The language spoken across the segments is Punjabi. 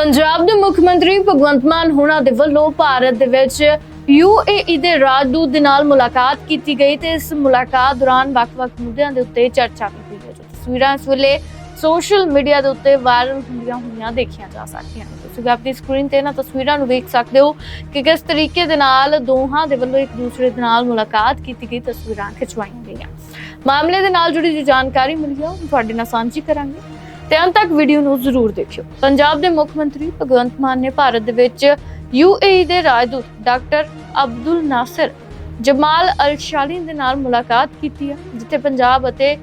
ਪੰਜਾਬ ਦੇ ਮੁੱਖ ਮੰਤਰੀ ਭਗਵੰਤ ਮਾਨ ਹੋਣਾ ਦੇ ਵੱਲੋਂ ਭਾਰਤ ਦੇ ਵਿੱਚ ਯੂਏਈ ਦੇ ਰਾਜਦੂਤ ਦੇ ਨਾਲ ਮੁਲਾਕਾਤ ਕੀਤੀ ਗਈ ਤੇ ਇਸ ਮੁਲਾਕਾਤ ਦੌਰਾਨ ਵੱਖ-ਵੱਖ ਮੁੱਦਿਆਂ ਦੇ ਉੱਤੇ ਚਰਚਾ ਕੀਤੀ ਗਈ, ਜੋ ਤਸਵੀਰਾਂ ਇਸ ਵੇਲੇ ਸੋਸ਼ਲ ਮੀਡੀਆ ਦੇ ਉੱਤੇ ਵਾਇਰਲ ਹੁੰਦੀਆਂ ਹੋਈਆਂ ਦੇਖੀਆਂ ਜਾ ਸਕਦੀਆਂ ਨੇ। ਤੁਸੀਂ ਆਪਣੀ ਸਕਰੀਨ ਤੇ ਇਹਨਾਂ ਤਸਵੀਰਾਂ ਨੂੰ ਵੇਖ ਸਕਦੇ ਹੋ ਕਿ ਕਿਸ ਤਰੀਕੇ ਦੇ ਨਾਲ ਦੋਹਾਂ ਦੇ ਵੱਲੋਂ ਇੱਕ ਦੂਸਰੇ ਦੇ ਨਾਲ ਮੁਲਾਕਾਤ ਕੀਤੀ ਗਈ, ਤਸਵੀਰਾਂ ਖਿਚਵਾਈਆਂ ਗਈਆਂ। ਮਾਮਲੇ ਦੇ ਨਾਲ ਜੁੜੀ ਜੋ ਜਾਣਕਾਰੀ ਮਿਲੀ ਹੈ ਉਹ ਤੁਹਾਡੇ ਨਾਲ ਸਾਂਝੀ ਕਰਾਂਗੇ। ਤੇ ਅੰਤ ਤੱਕ ਵੀਡੀਓ ਨੂੰ ਜ਼ਰੂਰ ਦੇਖਿਓ। ਪੰਜਾਬ ਦੇ ਮੁੱਖ ਮੰਤਰੀ ਭਗਵੰਤ ਮਾਨ ਨੇ ਭਾਰਤ ਦੇ ਵਿੱਚ ਯੂਏਈ ਦੇ ਰਾਜਦੂਤ doctor Abdul Nasser, Jamal Al Shali ਦੇ ਨਾਲ ਮੁਲਾਕਾਤ ਕੀਤੀ ਹੈ, ਜਿੱਥੇ ਪੰਜਾਬ ਅਤੇ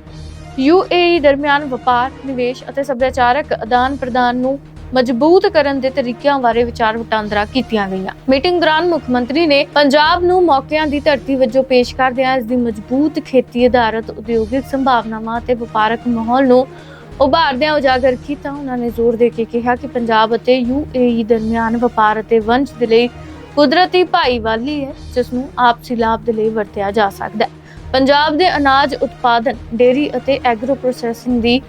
ਯੂਏਈ ਦਰਮਿਆਨ ਵਪਾਰ, ਨਿਵੇਸ਼ ਅਤੇ ਸੱਭਿਆਚਾਰਕ ਆਦਾਨ ਪ੍ਰਦਾਨ ਨੂੰ ਮਜ਼ਬੂਤ ਕਰਨ ਦੇ ਤਰੀਕਿਆਂ ਬਾਰੇ ਵਿਚਾਰ ਵਟਾਂਦਰਾ ਕੀਤੀਆਂ ਗਈਆਂ। ਮੀਟਿੰਗ ਦੌਰਾਨ ਮੁੱਖ ਮੰਤਰੀ ਨੇ ਪੰਜਾਬ ਨੂੰ ਮੌਕਿਆਂ ਦੀ ਧਰਤੀ ਵਜੋਂ ਪੇਸ਼ ਕਰਦਿਆਂ ਇਸ ਦੀ ਮਜ਼ਬੂਤ ਖੇਤੀ ਆਧਾਰਿਤ ਉਦਯੋਗਿਕ ਸੰਭਾਵਨਾਵਾਂ ਅਤੇ ਵਪਾਰਕ ਮਾਹੌਲ ਨੂੰ ਉਭਾਰਦਿਆਂ ਉਜਾਗਰ ਕੀਤਾ ਉਹਨਾਂ ਨੇ ਜ਼ੋਰ ਦੇ ਕੇ ਕਿਹਾ ਕਿ ਪੰਜਾਬ ਅਤੇ ਯੂਏਈ ਦਰਮਿਆਨ ਵਪਾਰ ਅਤੇ ਵੰਸ਼ ਦੇ ਲਈ ਕੁਦਰਤੀ ਭਾਈਵਾਲੀ ਹੈ, ਜਿਸ ਨੂੰ ਆਪਸੀ ਲਾਭ ਦੇ ਲਈ ਵਰਤਿਆ ਜਾ ਸਕਦਾ ਹੈ। ਪੰਜਾਬ ਦੇ ਅਨਾਜ ਉਤਪਾਦਨ ਡੇਰੀ ਅਤੇ ਐਗਰੋ ਪ੍ਰੋਸੈਸਿੰਗ ਦੀ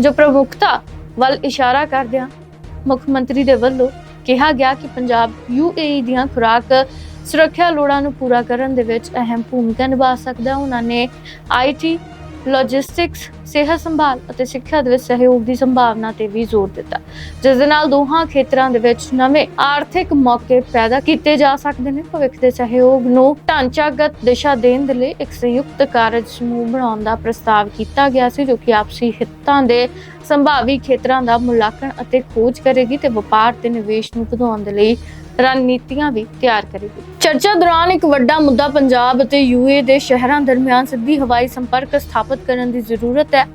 ਜੋ ਪ੍ਰਮੁੱਖਤਾ ਵੱਲ ਇਸ਼ਾਰਾ ਕਰਦਿਆਂ ਮੁੱਖ ਮੰਤਰੀ ਦੇ ਵੱਲੋਂ ਕਿਹਾ ਗਿਆ ਕਿ ਪੰਜਾਬ ਯੂਏਈ ਦੀਆਂ ਖੁਰਾਕ ਸੁਰੱਖਿਆ ਲੋੜਾਂ ਨੂੰ ਪੂਰਾ ਕਰਨ ਦੇ ਵਿੱਚ ਅਹਿਮ ਭੂਮਿਕਾ ਨਿਭਾ ਸਕਦਾ ਉਹਨਾਂ ਨੇ ਆਈਟੀ ਲੌਜਿਸਟਿਕਸ ਸਿਹਤ ਸੰਭਾਲ ਅਤੇ ਸਿੱਖਿਆ ਦੇ ਵਿੱਚ ਸਹਿਯੋਗ ਦੀ ਸੰਭਾਵਨਾ ਤੇ ਵੀ ਜ਼ੋਰ ਦਿੱਤਾ। ਜਿਸ ਦੇ ਨਾਲ ਦੋਹਾਂ ਖੇਤਰਾਂ ਦੇ ਵਿੱਚ ਨਵੇਂ ਆਰਥਿਕ ਮੌਕੇ ਪੈਦਾ ਕੀਤੇ ਜਾ ਸਕਦੇ ਨੇ। ਭਵਿੱਖ ਦੇ ਸਹਿਯੋਗ ਨੂੰ ਢਾਂਚਾਗਤ ਦਿਸ਼ਾ ਦੇਣ ਦੇ ਲਈ ਇੱਕ ਸੰਯੁਕਤ ਕਾਰਜ ਸਮੂਹ ਬਣਾਉਣ ਦਾ ਪ੍ਰਸਤਾਵ ਕੀਤਾ ਗਿਆ ਸੀ, ਜੋ ਕਿ ਆਪਸੀ ਹਿੱਤਾਂ ਦੇ ਸੰਭਾਵੀ ਖੇਤਰਾਂ ਦਾ ਮੁਲਾਂਕਣ ਅਤੇ ਖੋਜ ਕਰੇਗੀ ਤੇ ਵਪਾਰ ਤੇ ਨਿਵੇਸ਼ ਨੂੰ ਵਧਾਉਣ ਦੇ ਲਈ ਰਣਨੀਤੀਆਂ ਵੀ ਤਿਆਰ ਕਰੇਗੀ। ਚਰਚਾ ਦੌਰਾਨ ਇੱਕ ਵੱਡਾ ਮੁੱਦਾ ਪੰਜਾਬ ਅਤੇ ਯੂਏ ਦੇ ਸ਼ਹਿਰਾਂ ਦਰਮਿਆਨ ਸਿੱਧੀ ਹਵਾਈ ਸੰਪਰਕ ਸਥਾਪਿਤ ਕਰਨ ਦੀ ਜ਼ਰੂਰਤ ਹੈ।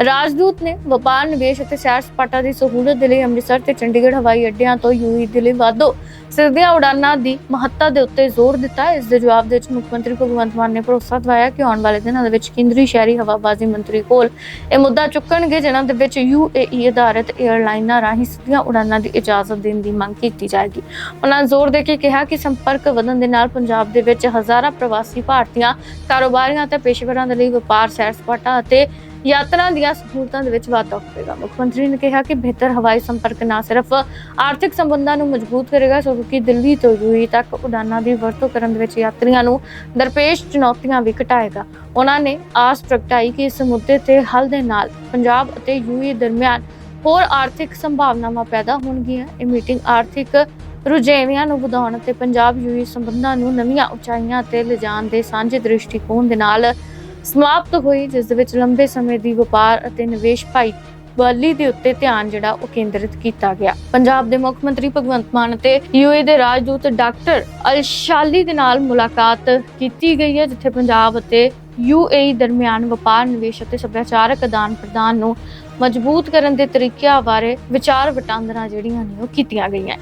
ਰਾਜਦੂਤ ਨੇ ਵਪਾਰ, ਨਿਵੇਸ਼ ਅਤੇ ਸੈਰ ਸਪਾਟਾ ਦੀ ਸਹੂਲਤ ਦੇ ਲਈ ਅੰਮ੍ਰਿਤਸਰ ਤੇ ਚੰਡੀਗੜ੍ਹ, ਹਵਾਈ ਅੱਡਿਆਂ ਤੋਂ ਯੂਏ ਦੇ ਲਈ ਵਾਧੋ ਸਿੱਧੀਆਂ ਉਡਾਨਾਂ ਦੀ ਮਹੱਤਤਾ ਦੇ ਉੱਤੇ ਜ਼ੋਰ ਦਿੱਤਾ। ਇਸ ਦੇ ਜਵਾਬ ਦੇ ਵਿੱਚ ਮੁੱਖ ਮੰਤਰੀ ਭਗਵੰਤ ਮਾਨ ਨੇ ਭਰੋਸਾ ਦਿਵਾਇਆ ਕਿ ਆਉਣ ਵਾਲੇ ਦਿਨਾਂ ਦੇ ਵਿੱਚ ਕੇਂਦਰੀ ਸ਼ਹਿਰੀ ਹਵਾਬਾਜ਼ੀ ਮੰਤਰੀ ਕੋਲ ਇਹ ਮੁੱਦਾ ਚੁੱਕਣਗੇ, ਜਿਨ੍ਹਾਂ ਦੇ ਵਿੱਚ ਯੂਏਈ ਆਧਾਰਿਤ 에ਅਰਲਾਈਨਾਂ ਰਾਹੀਂ ਸਿੱਧੀਆਂ ਉਡਾਨਾਂ ਦੀ ਇਜਾਜ਼ਤ ਦੇਣ ਦੀ ਮੰਗ ਕੀਤੀ ਜਾਏਗੀ। ਉਹਨਾਂ ਜ਼ੋਰ ਦੇ ਕੇ ਕਿਹਾ ਕਿ ਸੰਪਰਕ ਵਧਣ ਦੇ ਨਾਲ ਪੰਜਾਬ ਦੇ ਵਿੱਚ ਹਜ਼ਾਰਾਂ ਪ੍ਰਵਾਸੀ ਭਾਰਤੀਆਂ, ਕਾਰੋਬਾਰੀਆਂ ਅਤੇ ਪੇਸ਼ੇਵਰਾਂ ਦੇ ਲਈ ਵਪਾਰ, ਸੈਰ ਸਪਾਟਾ ਅਤੇ ਯਾਤਰਾ ਦੀਆਂ ਸਹੂਲਤਾਂ ਦੇ ਵਿੱਚ ਵਾਧਾ ਹੋਵੇਗਾ। ਮੁੱਖ ਮੰਤਰੀ ਨੇ ਕਿਹਾ ਕਿ ਬਿਹਤਰ ਹਵਾਈ ਸੰਪਰਕ ਨਾ ਸਿਰਫ ਆਰਥਿਕ ਸੰਬੰਧਾਂ ਨੂੰ ਮਜ਼ਬੂਤ ਕਰੇਗਾ, ਸਗੋਂ ਕਿ ਦਿੱਲੀ ਤੋਂ ਯੂਈ ਤੱਕ ਉਡਾਨਾਂ ਦੀ ਵਰਤੋਂ ਕਰਨ ਦੇ ਵਿੱਚ ਯਾਤਰੀਆਂ ਨੂੰ ਦਰਪੇਸ਼ ਚੁਣੌਤੀਆਂ ਵੀ ਘਟਾਏਗਾ। ਉਹਨਾਂ ਨੇ ਆਸ ਪ੍ਰਗਟਾਈ ਕਿ ਇਸ ਮੁੱਦੇ ਤੇ ਹੱਲ ਦੇ ਨਾਲ ਪੰਜਾਬ ਅਤੇ ਯੂਈ ਦਰਮਿਆਨ ਹੋਰ ਆਰਥਿਕ ਸੰਭਾਵਨਾਵਾਂ ਪੈਦਾ ਹੋਣਗੀਆਂ। ਇਹ ਮੀਟਿੰਗ ਆਰਥਿਕ ਰੁਝੇਵਿਆਂ ਨੂੰ ਵਧਾਉਣ ਅਤੇ ਪੰਜਾਬ ਯੂਈ ਸੰਬੰਧਾਂ ਨੂੰ ਨਵੀਆਂ ਉਚਾਈਆਂ ਤੇ ਲਿਜਾਣ ਦੇ ਸਾਂਝੇ ਦ੍ਰਿਸ਼ਟੀਕੋਣ ਦੇ ਨਾਲ ਸਮਾਪਤ ਹੋਈ, ਜਿਸ ਦੇ ਵਿੱਚ ਲੰਬੇ ਸਮੇਂ ਦੀ ਵਪਾਰ ਅਤੇ ਨਿਵੇਸ਼ ਭਾਈ ਵਾਲੀ ਦੇ ਉੱਤੇ ਧਿਆਨ ਜਿਹੜਾ ਉਹ ਕੇਂਦਰਿਤ ਕੀਤਾ ਗਿਆ। ਪੰਜਾਬ ਦੇ ਮੁੱਖ ਮੰਤਰੀ ਭਗਵੰਤ ਮਾਨ ਅਤੇ ਯੂਏ ਦੇ ਰਾਜਦੂਤ ਡਾਕਟਰ ਅਲਸ਼ਾਲੀ ਦੇ ਨਾਲ ਮੁਲਾਕਾਤ ਕੀਤੀ ਗਈ ਹੈ, ਜਿੱਥੇ ਪੰਜਾਬ ਅਤੇ ਯੂਏਈ ਦਰਮਿਆਨ ਵਪਾਰ, ਨਿਵੇਸ਼ ਅਤੇ ਸੱਭਿਆਚਾਰਕ ਆਦਾਨ ਪ੍ਰਦਾਨ ਨੂੰ ਮਜ਼ਬੂਤ ਕਰਨ ਦੇ ਤਰੀਕਿਆਂ ਬਾਰੇ ਵਿਚਾਰ ਵਟਾਂਦਰਾ ਜਿਹੜੀਆਂ ਨੇ ਉਹ ਕੀਤੀਆਂ ਗਈਆਂ।